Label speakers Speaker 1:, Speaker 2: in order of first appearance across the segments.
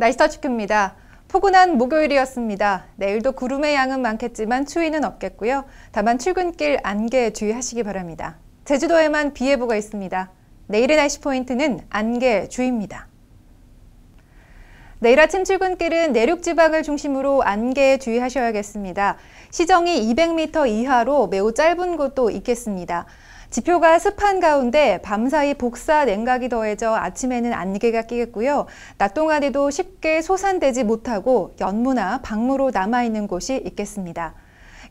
Speaker 1: 날씨 터치큐입니다. 포근한 목요일이었습니다. 내일도 구름의 양은 많겠지만 추위는 없겠고요. 다만 출근길 안개 주의하시기 바랍니다. 제주도에만 비 예보가 있습니다. 내일의 날씨 포인트는 안개 주의입니다. 내일 아침 출근길은 내륙 지방을 중심으로 안개에 주의하셔야겠습니다. 시정이 200m 이하로 매우 짧은 곳도 있겠습니다. 지표가 습한 가운데 밤사이 복사 냉각이 더해져 아침에는 안개가 끼겠고요. 낮 동안에도 쉽게 소산되지 못하고 연무나 방무로 남아있는 곳이 있겠습니다.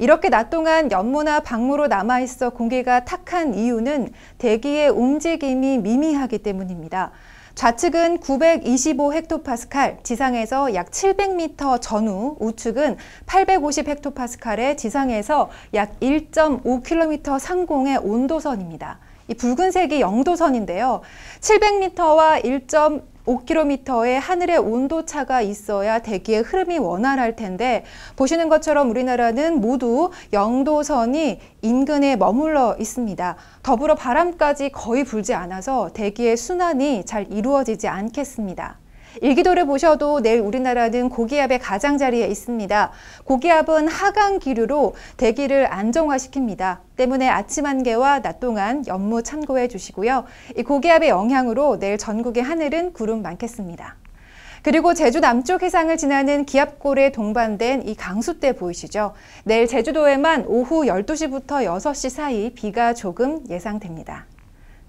Speaker 1: 이렇게 낮 동안 연무나 방무로 남아있어 공기가 탁한 이유는 대기의 움직임이 미미하기 때문입니다. 좌측은 925헥토파스칼, 지상에서 약 700m 전후, 우측은 850헥토파스칼의 지상에서 약 1.5km 상공의 온도선입니다. 이 붉은색이 영도선인데요. 700m와 1.5km의 하늘의 온도 차가 있어야 대기의 흐름이 원활할 텐데 보시는 것처럼 우리나라는 모두 영도선이 인근에 머물러 있습니다. 더불어 바람까지 거의 불지 않아서 대기의 순환이 잘 이루어지지 않겠습니다. 일기도를 보셔도 내일 우리나라는 고기압의 가장자리에 있습니다. 고기압은 하강 기류로 대기를 안정화시킵니다. 때문에 아침 한개와 낮 동안 연무 참고해 주시고요. 이 고기압의 영향으로 내일 전국의 하늘은 구름 많겠습니다. 그리고 제주 남쪽 해상을 지나는 기압골에 동반된 이 강수대 보이시죠? 내일 제주도에만 오후 12시부터 6시 사이 비가 조금 예상됩니다.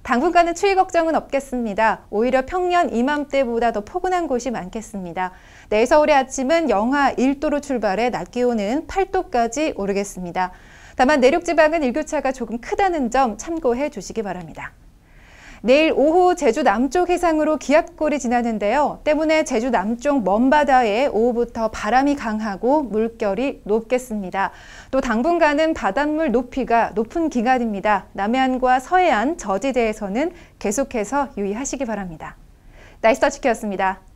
Speaker 1: 당분간은 추위 걱정은 없겠습니다. 오히려 평년 이맘때보다 더 포근한 곳이 많겠습니다. 내일 서울의 아침은 영하 1도로 출발해 낮 기온은 8도까지 오르겠습니다. 다만 내륙 지방은 일교차가 조금 크다는 점 참고해 주시기 바랍니다. 내일 오후 제주 남쪽 해상으로 기압골이 지나는데요. 때문에 제주 남쪽 먼바다에 오후부터 바람이 강하고 물결이 높겠습니다. 또 당분간은 바닷물 높이가 높은 기간입니다. 남해안과 서해안 저지대에서는 계속해서 유의하시기 바랍니다. 나이스 터치키였습니다.